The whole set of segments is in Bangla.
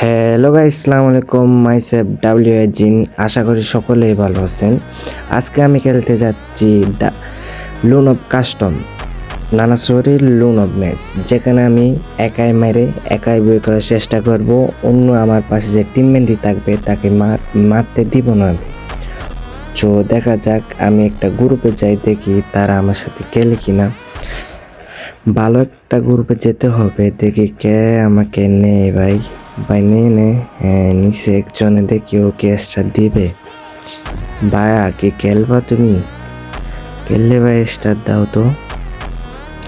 হ্যালো গাই আসসালামু আলাইকুম মাইসেফ ডাব্লিউ জিন আশা করি সকলেই ভালো আছেন। আজকে আমি খেলতে যাচ্ছি লুন অফ কাস্টম নানাসরির লুন অফ ম্যাচ যেখানে আমি একাই মেরে, একাই বই করার চেষ্টা করব। অন্য আমার পাশে যে টিমমেন্টই থাকবে, তাকে মার, মারতে দিব না আমি। তো দেখা যাক, আমি একটা গ্রুপে যাই দেখি তারা আমার সাথে খেলে কিনা। ভালো একটা গ্রুপে যেতে হবে। দেখি কে আমাকে নেই ভাই। ভাই, নিয়ে নে। হ্যাঁ নিচে একজনে দেখি ও কেসটা দিবে। ভাইয়া, কি খেলবা তুমি? খেললে ভাই স্টার দাও তো।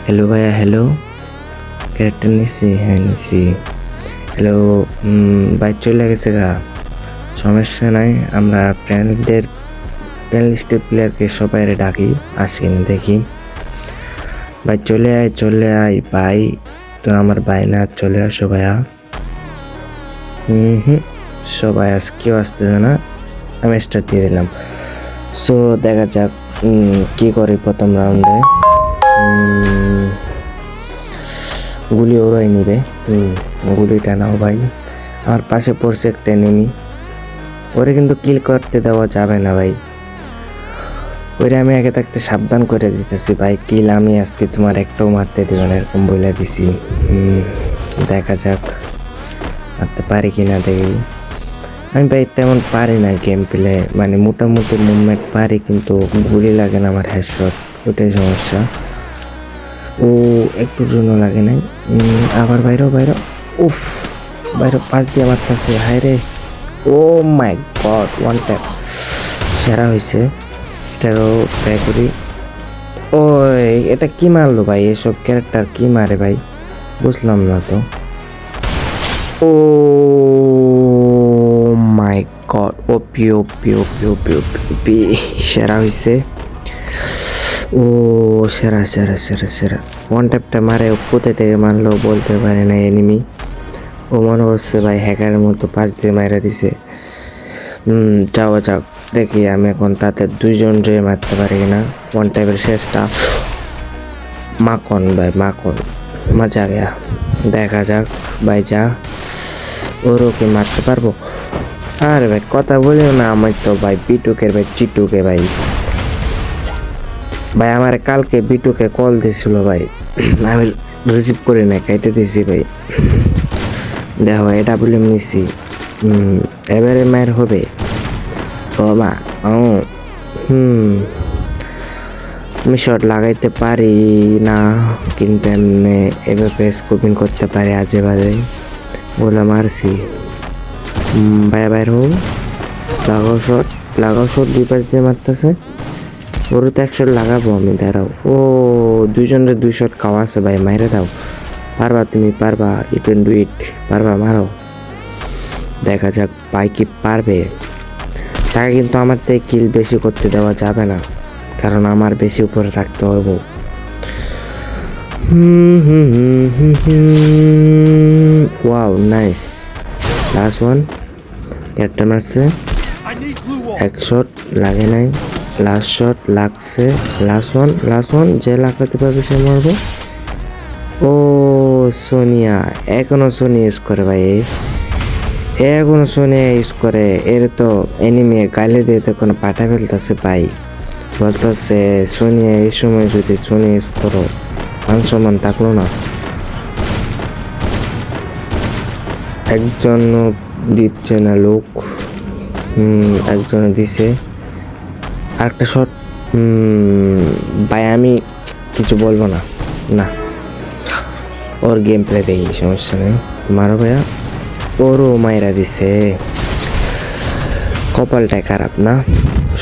হ্যালো ভাইয়া হ্যালো ক্যারেক্টার নিছি হ্যাঁ নিছি। হ্যালো ভাই চলে গেছে গা। সমস্যা নাই, আমরা প্যানেলদের প্যানেলিস্টের প্লেয়ারকে সবাই ডাকি। আসি দেখি। ভাই চলে আয় চলে আয় ভাই। তো আমার ভাই না চলে আসো ভাইয়া। হুম হুম সবাই আজ কেউ আসতেছে না আমি স্টার্ট দিয়ে দিলাম। সো দেখা যাক কি করি প্রথম রাউন্ডে গুলি ওরাই নিবে। হুম, গুলিটা নাও ভাই। আমার পাশে পড়ছে একটা নেমি ওরে কিন্তু কিল করতে দেওয়া যাবে না ভাই। ওইটা আমি আগে থাকতে সাবধান করে দিতেছি। ভাই কিল আমি আজকে তোমার একটাও মারতে দিব না, এরকম বলে দিছি। দেখা যাক, মারতে পারি কি না দেখি। আমি ভাই, তেমন পারি না গেম প্লে মানে মোটামুটি মুভমেন্ট পারি, কিন্তু গুলি লাগে না আমার হেডশট ওটাই সমস্যা। ও একটুর জন্য লাগে নাই। আবার বাইরেও বাইরে। উফ, বাইরে পাশ দিয়ে আমার কাছে হায় রে oh my god one tap সেরা হয়েছে এটারও ট্রাই করি। ও এটা কি মারলো ভাই? এসব ক্যারেক্টার কি মারে ভাই? বুঝলাম না তো। ও মাই গড ওপি ওপি ওপি ওপি ওপি ওপি সেরা হয়েছে ও, সেরা সেরা সেরা সেরা। ওয়ান ট্যাপটা মারে, ও কোথা থেকে মারলো বলতে পারে না এনিমি ও মনে করছে ভাই হ্যাকারের মতো পাশ দিয়ে মারা দিছে। হুম যাওয়া যাক দেখি আমি এখন তাতে দুইজন রে মারতে পারি কিনা। ওয়ান টাইপের শেষটা। মাখন ভাই, মাখন। মজা গেয়া দেখা যাক, ভাই যা। ওর ওকে মারতে পারব? আরে ভাই, কথা বলিও না আমার তো ভাই বিটুকের ভাই চিটুকে ভাই। ভাই আমার কালকে বিটুকে কল দিছিল ভাই। আমি রিসিভ করি না কেটে দিছি ভাই। দেখো এটা বলে নিছি। এবারে মায়ের হবে। বাবা ও হুম, আমি শট লাগাইতে পারি না, কিন্তু এমনি এভাবে স্কোপিং করতে পারি আজে বাজে। বলে মারছি। বাইরে বাইর হোক লাগাও শট লাগাও শট দুই পাশ দিয়ে মারতেছে। ওরও তো এক শট লাগাবো আমি, দাঁড়াও। ও, দুইজনের দুই শট খাওয়া আছে ভাই, মাইরে দাও। পারবা তুমি, পারবা ইউ ক্যান ডু ইট পারবা, মারো। দেখা যাক, ভাই কি পারবে। তাকে কিন্তু আমার থেকে কিল বেশি করতে দেওয়া যাবে না। কারণ আমার বেশি উপরে থাকতে হবে ওয়াও নাইস লাস্ট ওয়ান একটা মারছে। এক শট লাগে নাই। লাস্ট শট লাগছে। লাস্ট ওয়ান লাস্ট ওয়ান যে লাগাতে পারবে সে মারবো। ও, সোনিয়া। এখনও সোনিয়া ইউজ করে ভাই। এখনও সোনিয়া ইউজ করে, এর তো এনিমি গালে দিয়ে তো কোনো পাঠা ফেলতেছে ভাই। বলতেছে সোনিয়া এই সময় যদি সোনিয়া ইউজ করো, মান সম্মান থাকল না। একজন দিচ্ছে না লোক একজন দিছে। আরেকটা শট ভাই, আমি কিছু বলব না। না, ওর গেম প্লে দেখি, সমস্যা নেই। মারো ভাইয়া। ওরও মায়েরা দিছে। কপালটাই খারাপ না।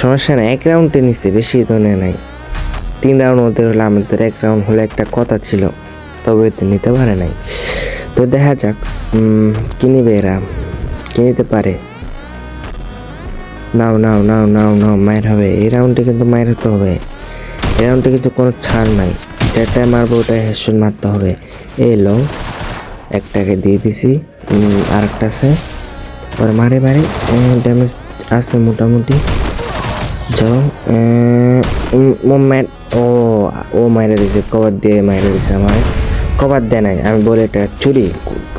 সমস্যা নেই, এক রাউন্ডে নিচ্ছে বেশি নেয় নাই। তিন রাউন্ড ওদের হলে আমাদের এক রাউন্ড হলে একটা কথা ছিল, তবে তো নিতে পারে নাই। তো দেখা যাক কিনিবে এরা কিনিতে পারে। নাও নাও নাও নাও নাও, মায়ের হবে। এই রাউন্ডে কিন্তু মায়ের হতে হবে। এই রাউন্ডে কিন্তু কোনো ছাড় নাই। যেটা মারবো ওটা হেডশট মারতে হবে। এই লো, একটাকে দিয়ে দিছি। আরেকটা আছে। পরে মারে মারে ড্যামেজ আছে মোটামুটি। যাও মুভমেন্ট ও ও মাইরে দিছে, কভার দিয়ে মাইরে দিছে আমার। কভার দেয় নাই, আমি বলে এটা চুরি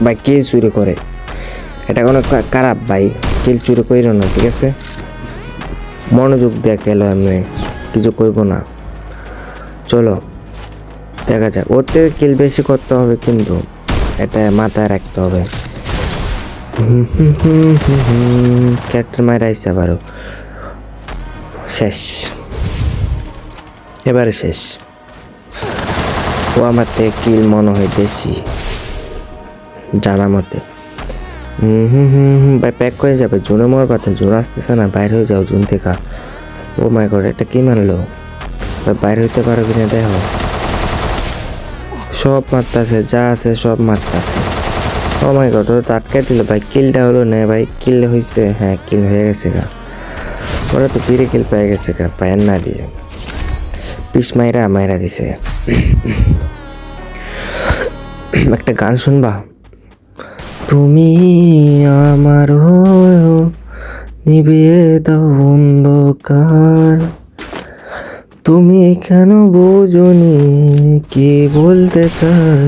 বা কে চুরি করে। এটা কোনো খারাপ, ভাই কিল চুরি করিল না, ঠিক আছে? মনোযোগ দিয়ে খেলো আমি কিছু করব না। চলো, দেখা যাক। ওর থেকে কিল বেশি করতে হবে কিন্তু, এটা মাথায় রাখতে হবে। ক্যারেক্টার মায়ের আইসা আবারও। শেষ। এবারে শেষ। ও আমার থেকে কিল মনে হয় বেশি। জানা মতে। হুম হুম হুম ভাই প্যাক করে যাবে। জুনে মর কথা জুন আসতেছে না, বাইরে হয়ে যাও জুন থেকে। ও মাই গড এটা কি মানলো? বাইরে হইতে পারো কিনা দেখো। সব মারতাছে, যা আছে সব মারতাছে। ও মাই গড ও তো দিল ভাই। কিলটা হলো না ভাই। কিল হয়েছে হ্যাঁ কিল হয়ে গেছে গা। ওরা তো ফিরে কিল পেয়ে গেছে গা পায়ের না দিয়ে। পিস মাইরা মাইরা দিছে। একটা গান শুনবা? তুমি আমার নিভিয়ে দাও অন্ধকার। তুমি কেন বোঝনি, কি বলতে চাই?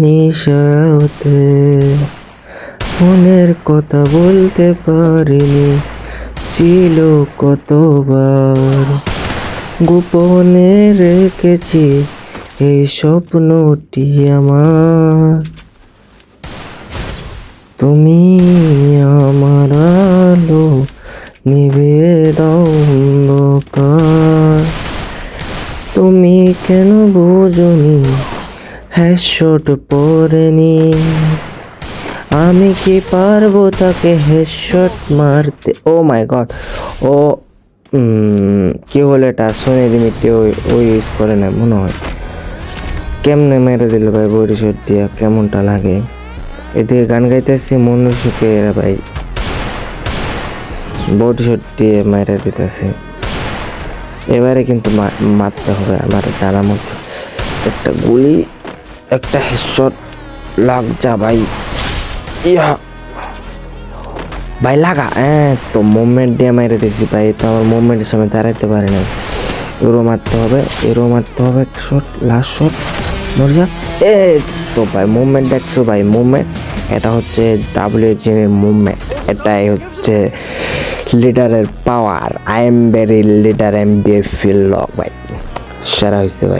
নিশাতে মনের কথা বলতে পারিনি ছিল কতবার। গোপনে রেখেছি এই স্বপ্নটি আমার। তুমি হেডশট পরেনি আমি কি পারব তাকে হেডশট মারতে? ও মাই গড। ও কি হলো এটা? সোনি লিমিটে ওই ওই ইউজ করে না, মনে হয়। কেমনে মেরে দিল ভাই বডি শট দিয়া? কেমনটা লাগে? এদিকে গান গাইতেছি, মনে সুখে এরা ভাই। বডি শট দিয়ে মেরে দিতেছে। এবারে কিন্তু মারতে হবে, আমার জানা মতো একটা গুলি একটা হেডশট লাগ যা ভাই। ইয়া। ভাই, লাগা। হ্যাঁ তো মুভমেন্ট দিয়ে মেরে দিছি ভাই, তো আমার মুভমেন্টের সময় দাঁড়াইতে পারে না এরো মারতে হবে এরো মারতে হবে শট লাস্ট শট মরে যা এ, তো ভাই মুভমেন্ট দেখছ ভাই মুভমেন্ট এটা হচ্ছে ডাব্লিউ এর মুভমেন্ট এটাই হচ্ছে লিডারের power I am very leader M বি ফিল লক ভাই। সেরা হয়েছে ভাই।